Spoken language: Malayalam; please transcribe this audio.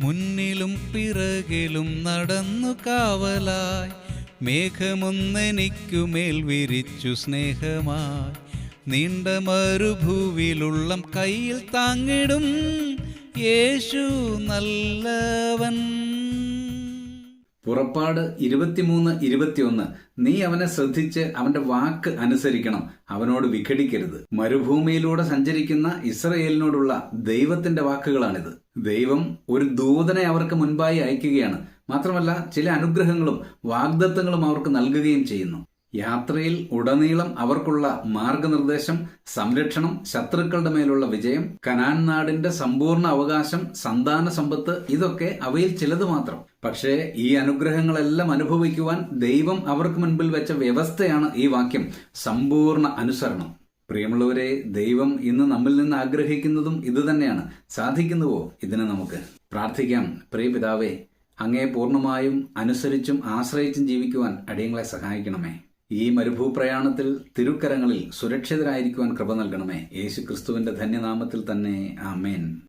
മുന്നിലും പിറകിലും നടന്നു കാവലായി. മേഘമൊന്നെനിക്കുമേൽ വിരിച്ചു സ്നേഹമായി. നീണ്ട മരുഭൂവിലുള്ളം കയ്യിൽ താങ്ങിടും. യേശു നല്ലവൻ. പുറപ്പാട് ഇരുപത്തിമൂന്ന് ഇരുപത്തിയൊന്ന്. നീ അവനെ ശ്രദ്ധിച്ച് അവന്റെ വാക്ക് അനുസരിക്കണം. അവനോട് വിഘടിക്കരുത്. മരുഭൂമിയിലൂടെ സഞ്ചരിക്കുന്ന ഇസ്രയേലിനോടുള്ള ദൈവത്തിന്റെ വാക്കുകളാണിത്. ദൈവം ഒരു ദൂതനെ അവർക്ക് മുൻപായി അയക്കുകയാണ്. മാത്രമല്ല ചില അനുഗ്രഹങ്ങളും വാഗ്ദത്തങ്ങളും അവർക്ക് നൽകുകയും ചെയ്യുന്നു. യാത്രയിൽ ഉടനീളം അവർക്കുള്ള മാർഗനിർദ്ദേശം സംരക്ഷണം ശത്രുക്കളുടെ മേലുള്ള വിജയം കനാൻ നാടിന്റെ സമ്പൂർണ അവകാശം സന്താന സമ്പത്ത് ഇതൊക്കെ അവയിൽ ചിലത് മാത്രം. പക്ഷേ ഈ അനുഗ്രഹങ്ങളെല്ലാം അനുഭവിക്കുവാൻ ദൈവം അവർക്ക് മുൻപിൽ വെച്ച വ്യവസ്ഥയാണ് ഈ വാക്യം സമ്പൂർണ അനുസരണം. പ്രിയമുള്ളവരെ ദൈവം ഇന്ന് നമ്മിൽ നിന്ന് ആഗ്രഹിക്കുന്നതും ഇതുതന്നെയാണ്. സാധിക്കുന്നുവോ ഇതിന് നമുക്ക്? പ്രാർത്ഥിക്കാം. പ്രിയ പിതാവേ അങ്ങേ പൂർണമായും അനുസരിച്ചും ആശ്രയിച്ചും ജീവിക്കുവാൻ അടിയങ്ങളെ സഹായിക്കണമേ. ഈ മരുഭൂപ്രയാണത്തിൽ തിരുക്കരങ്ങളിൽ സുരക്ഷിതരായിരിക്കുവാൻ കൃപ നൽകണമേ. യേശു ക്രിസ്തുവിന്റെ ധന്യനാമത്തിൽ തന്നെ ആമേൻ.